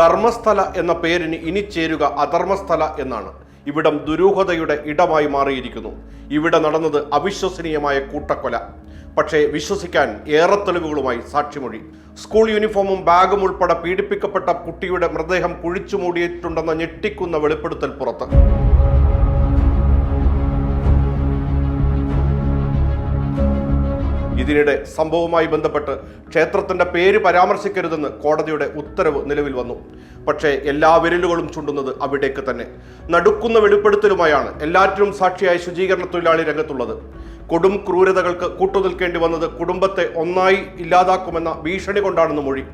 ധർമ്മസ്ഥല എന്ന പേരിന് ഇനി ചേരുക അധർമ്മസ്ഥല എന്നാണ്. ഇവിടം ദുരൂഹതയുടെ ഇടമായി മാറിയിരിക്കുന്നു. ഇവിടെ നടന്നത് അവിശ്വസനീയമായ കൂട്ടക്കൊല. പക്ഷേ വിശ്വസിക്കാൻ ഏറെ തെളിവുകളുമായി സാക്ഷിമൊഴി. സ്കൂൾ യൂണിഫോമും ബാഗും ഉൾപ്പെടെ പീഡിപ്പിക്കപ്പെട്ട കുട്ടിയുടെ മൃതദേഹം കുഴിച്ചു മൂടിയിട്ടുണ്ടെന്ന ഞെട്ടിക്കുന്ന വെളിപ്പെടുത്തൽ പുറത്ത്. ഇതിനിടെ സംഭവവുമായി ബന്ധപ്പെട്ട് ക്ഷേത്രത്തിന്റെ പേര് പരാമർശിക്കരുതെന്ന് കോടതിയുടെ ഉത്തരവ് നിലവിൽ വന്നു. പക്ഷേ എല്ലാ വിരലുകളും ചുണ്ടുന്നത് അവിടേക്ക് തന്നെ. നടുക്കുന്ന വെളിപ്പെടുത്തലുമായാണ് എല്ലാറ്റിനും സാക്ഷിയായ ശുചീകരണ തൊഴിലാളി രംഗത്തുള്ളത്. കൊടും ക്രൂരതകൾക്ക് കൂട്ടുനിൽക്കേണ്ടി വന്നത് കുടുംബത്തെ ഒന്നായി ഇല്ലാതാക്കുമെന്ന ഭീഷണി കൊണ്ടാണെന്ന് മൊഴി.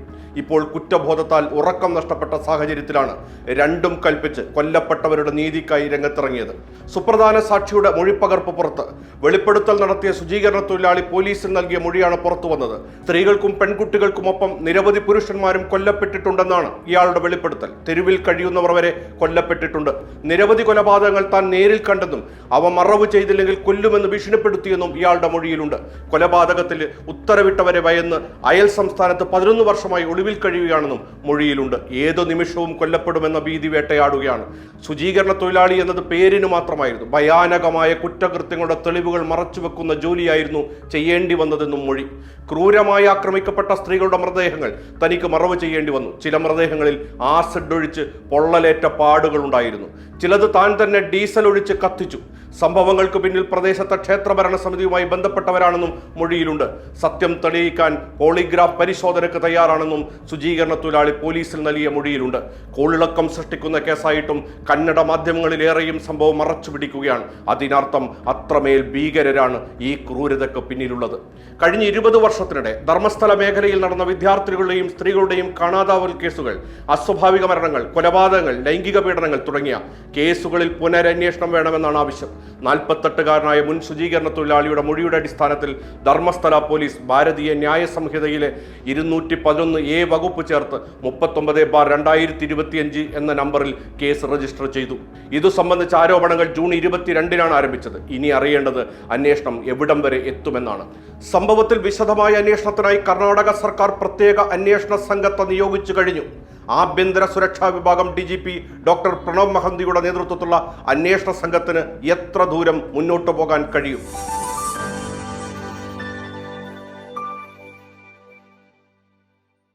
ഇപ്പോൾ കുറ്റബോധത്താൽ ഉറക്കം നഷ്ടപ്പെട്ട സാഹചര്യത്തിലാണ് രണ്ടും കൽപ്പിച്ച് കൊല്ലപ്പെട്ടവരുടെ നീതിക്കായി രംഗത്തിറങ്ങിയത്. സുപ്രധാന സാക്ഷിയുടെ മൊഴിപ്പകർപ്പ് പുറത്ത്. വെളിപ്പെടുത്തൽ നടത്തിയ ശുചീകരണ തൊഴിലാളി പോലീസിന് നൽകിയ മൊഴിയാണ് പുറത്തു വന്നത്. സ്ത്രീകൾക്കും പെൺകുട്ടികൾക്കുമൊപ്പം നിരവധി പുരുഷന്മാരും കൊല്ലപ്പെട്ടിട്ടുണ്ടെന്നാണ് ഇയാളുടെ വെളിപ്പെടുത്തൽ. തെരുവിൽ കഴിയുന്നവർ വരെ കൊല്ലപ്പെട്ടിട്ടുണ്ട്. നിരവധി കൊലപാതകങ്ങൾ താൻ നേരിൽ കണ്ടെന്നും അവ മറവ് ചെയ്തില്ലെങ്കിൽ കൊല്ലുമെന്ന് ഭീഷണിപ്പെടുത്തിയെന്നും ഇയാളുടെ മൊഴിയിലുണ്ട്. കൊലപാതകത്തിൽ ഉത്തരവിട്ടവരെ ഭയന്ന് അയൽ സംസ്ഥാനത്ത് പതിനൊന്ന് വർഷമായി ഒളിവിൽ കഴിയുകയാണെന്നും മൊഴിയിലുണ്ട്. ഏതു നിമിഷവും കൊല്ലപ്പെടുമെന്ന ഭീതി വേട്ടയാടുകയാണ്. ശുചീകരണ തൊഴിലാളി എന്നത് പേരിന് മാത്രമായിരുന്നു. ഭയാനകമായ കുറ്റകൃത്യങ്ങളുടെ തെളിവുകൾ മറച്ചുവെക്കുന്ന ജോലിയായിരുന്നു ചെയ്യേണ്ടി വന്നതെന്നും മൊഴി. ക്രൂരമായി ആക്രമിക്കപ്പെട്ട സ്ത്രീകളുടെ മൃതദേഹങ്ങൾ തനിക്ക് മറവ് ചെയ്യേണ്ടി വന്നു. ചില മൃതദേഹങ്ങളിൽ ആസിഡ് ഒഴിച്ച് പൊള്ളലേറ്റ പാടുകൾ ഉണ്ടായിരുന്നു ചിലത് താൻ തന്നെ ഡീസൽ ഒഴിച്ച് കത്തിച്ചു. സംഭവങ്ങൾക്ക് പിന്നിൽ പ്രദേശത്തെ ക്ഷേത്രഭരണ സമിതിയുമായി ബന്ധപ്പെട്ടവരാണെന്നും മൊഴിയിലുണ്ട്. സത്യം തെളിയിക്കാൻ പോളിഗ്രാഫ് പരിശോധനയ്ക്ക് തയ്യാറാണെന്നും ശുചീകരണ തൊഴിലാളി പോലീസിൽ നൽകിയ മൊഴിയിലുണ്ട്. കോളിളക്കം സൃഷ്ടിക്കുന്ന കേസായിട്ടും കന്നഡ മാധ്യമങ്ങളിലേറെയും സംഭവം മറച്ചു പിടിക്കുകയാണ്. അതിനർത്ഥം അത്രമേൽ ഭീകരരാണ് ഈ ക്രൂരതയ്ക്ക് പിന്നിലുള്ളത്. കഴിഞ്ഞ ഇരുപത് വർഷത്തിനിടെ ധർമ്മസ്ഥല മേഖലയിൽ നടന്ന വിദ്യാർത്ഥികളുടെയും സ്ത്രീകളുടെയും കാണാതാവൽ കേസുകൾ അസ്വാഭാവിക മരണങ്ങൾ കൊലപാതകങ്ങൾ ലൈംഗിക പീഡനങ്ങൾ തുടങ്ങിയ കേസുകളിൽ പുനരന്വേഷണം വേണമെന്നാണ് ആവശ്യം. നാൽപ്പത്തെട്ടുകാരനായ മുൻ ശുചീകരണ തൊഴിലാളിയുടെ മൊഴിയുടെ അടിസ്ഥാനത്തിൽ ധർമ്മസ്ഥല പോലീസ് ഭാരതീയ ന്യായ സംഹിതയിലെ ഇരുന്നൂറ്റി പതിനൊന്ന് എ വകുപ്പ് ചേർത്ത് മുപ്പത്തൊമ്പത് ബാർ രണ്ടായിരത്തി ഇരുപത്തിയഞ്ച് എന്ന നമ്പറിൽ കേസ് രജിസ്റ്റർ ചെയ്തു. ഇതു സംബന്ധിച്ച ആരോപണങ്ങൾ ജൂൺ ഇരുപത്തിരണ്ടിനാണ് ആരംഭിച്ചത്. ഇനി അറിയേണ്ടത് അന്വേഷണം എവിടം വരെ എത്തുമെന്നാണ്. സംഭവത്തിൽ വിശദമായ അന്വേഷണത്തിനായി കർണാടക സർക്കാർ പ്രത്യേക അന്വേഷണ സംഘത്തെ നിയോഗിച്ചു കഴിഞ്ഞു. ആഭ്യന്തര സുരക്ഷാ വിഭാഗം D G P doctor Pranav മഹന്തിയുടെ നേതൃത്വത്തിലുള്ള അന്വേഷണ സംഘത്തിന് എത്ര ദൂരം മുന്നോട്ട് പോകാൻ കഴിയും?